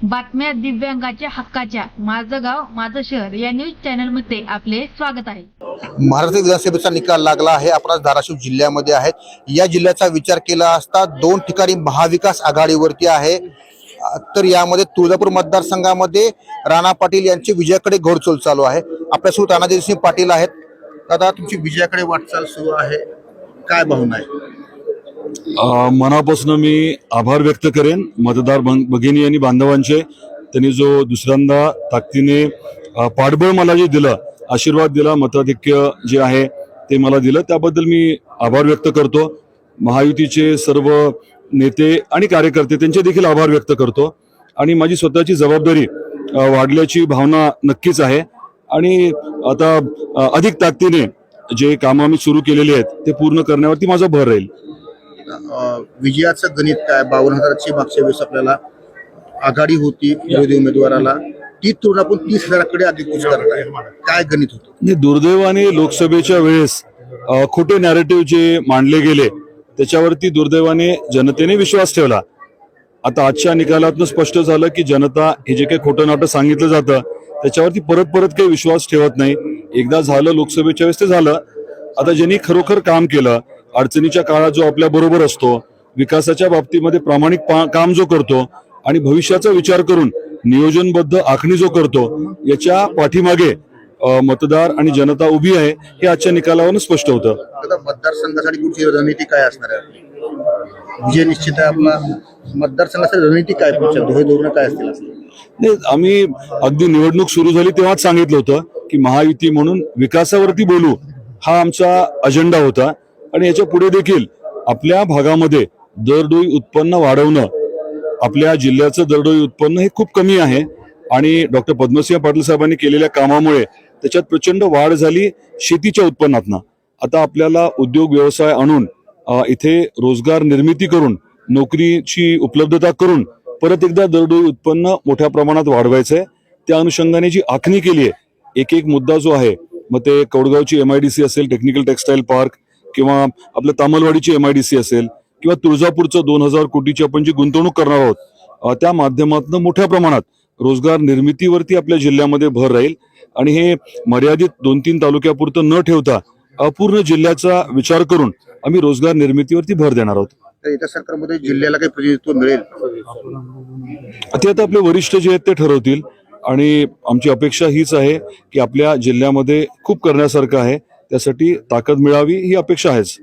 बातम्या दिव्यांगाच्या हक्काच्या. माझं गाव माझं शहर या न्यूज चॅनलमध्ये आपले स्वागत आहे. महाराष्ट्र विधानसभेचा निकाल लागला आहे. आपण धाराशिव जिल्ह्यामध्ये आहेत. या जिल्ह्याचा विचार केला असता दोन ठिकाणी महाविकास आघाडीवरती आहे. तर यामध्ये तुळजापूर मतदारसंघामध्ये राणा पाटील यांची विजयाकडे घोडचोल चालू आहे. आपल्यासोबत तानाजीसिंह पाटील आहेत. दादा तुमची विजयाकडे वाटचाल सुरू आहे. काय भावना आहे? मनापासून मी आभार व्यक्त करेन. मतदार भगिनी आणि बांधवांचे. त्यांनी जो दुसऱ्यांदा ताकदीने पाठबळ मला जे दिलं आशीर्वाद दिला मताधिक्य जे आहे ते मला दिलं त्याबद्दल मी आभार व्यक्त करतो. महायुतीचे सर्व नेते आणि कार्यकर्ते त्यांचे देखील आभार व्यक्त करतो. आणि माझी स्वतःची जबाबदारी वाढल्याची भावना नक्कीच आहे. आणि आता अधिक ताकदीने जे कामं आम्ही सुरू केलेली आहेत ते पूर्ण करण्यावरती माझा भर राहील. विजयाचं गणित काय? बावन्न हजाराची मागच्या वेळेस आपल्याला आघाडी होती विरोधी उमेदवाराला. ती तुलना आपण तीस हजाराकडे आधी करत आहे. काय गणित होतं? दुर्दैवाने लोकसभेच्या वेळेस खोटे नॅरेटिव्ह जे मांडले गेले त्याच्यावरती दुर्दैवाने जनतेने विश्वास ठेवला. आता आजच्या निकालातून स्पष्ट झालं की जनता हे जे काही खोटं नाटं सांगितलं जातं त्याच्यावरती परत परत काही विश्वास ठेवत नाही. एकदा झालं लोकसभेच्या वेळेस ते झालं. आता ज्यांनी खरोखर काम केलं अडचणीच्या काळात जो आपल्या बरोबर असतो विकासाच्या बाबतीमध्ये प्रामाणिक काम जो करतो आणि भविष्याचा विचार करून नियोजनबद्ध आखणी जो करतो याच्या पाठीमागे मतदार आणि जनता उभी आहे हे आजच्या निकालावरून स्पष्ट होतं. मतदारसंघासाठी पुढची रणनीती काय असणार आहे? विजय निश्चित आहे आपला. मतदारसंघासाठी रणनीती काय पुढच्या धोरण काय असतील? नाही आम्ही अगदी निवडणूक सुरू झाली तेव्हाच सांगितलं होतं की महायुती म्हणून विकासावरती बोलू हा आमचा अजेंडा होता. आणि याच्यापुढे देखील आपल्या भागामध्ये दरडोई उत्पन्न वाढवणं आपल्या जिल्ह्याचं दरडोई उत्पन्न हे खूप कमी आहे. आणि डॉक्टर पद्मसिंह पाटील साहेबांनी केलेल्या कामामुळे त्याच्यात प्रचंड वाढ झाली शेतीच्या उत्पन्नातनं. आता आपल्याला उद्योग व्यवसाय आणून इथे रोजगार निर्मिती करून नोकरीची उपलब्धता करून परत एकदा दरडोई उत्पन्न मोठ्या प्रमाणात वाढवायचं आहे त्या अनुषंगाने जी आखणी केली आहे एक एक मुद्दा जो आहे मग ते कौडगावची सी असेल टेक्निकल टेक्सटाईल पार्क किंवा आपल्या तामलवाडीची एमआयडीसी असेल किंवा तुळजापूरचं दोन हजार कोटीची आपण जी गुंतवणूक करणार आहोत त्या माध्यमातून मोठ्या प्रमाणात रोजगार निर्मितीवरती आपल्या जिल्ह्यामध्ये भर राहील. आणि हे मर्यादित दोन तीन तालुक्यापुरतं न ठेवता अ, पूर्ण जिल्ह्याचा विचार करून आम्ही रोजगार निर्मितीवरती भर देणार आहोत. येत्या सरकारमध्ये जिल्ह्याला काही प्रतिनिधित्व मिळेल? ते आता आपले वरिष्ठ जे आहेत ते ठरवतील. आणि आमची अपेक्षा हीच आहे की आपल्या जिल्ह्यामध्ये खूप करण्यासारखं आहे. त्यासाठी ताकद मिळावी ही अपेक्षा आहेच.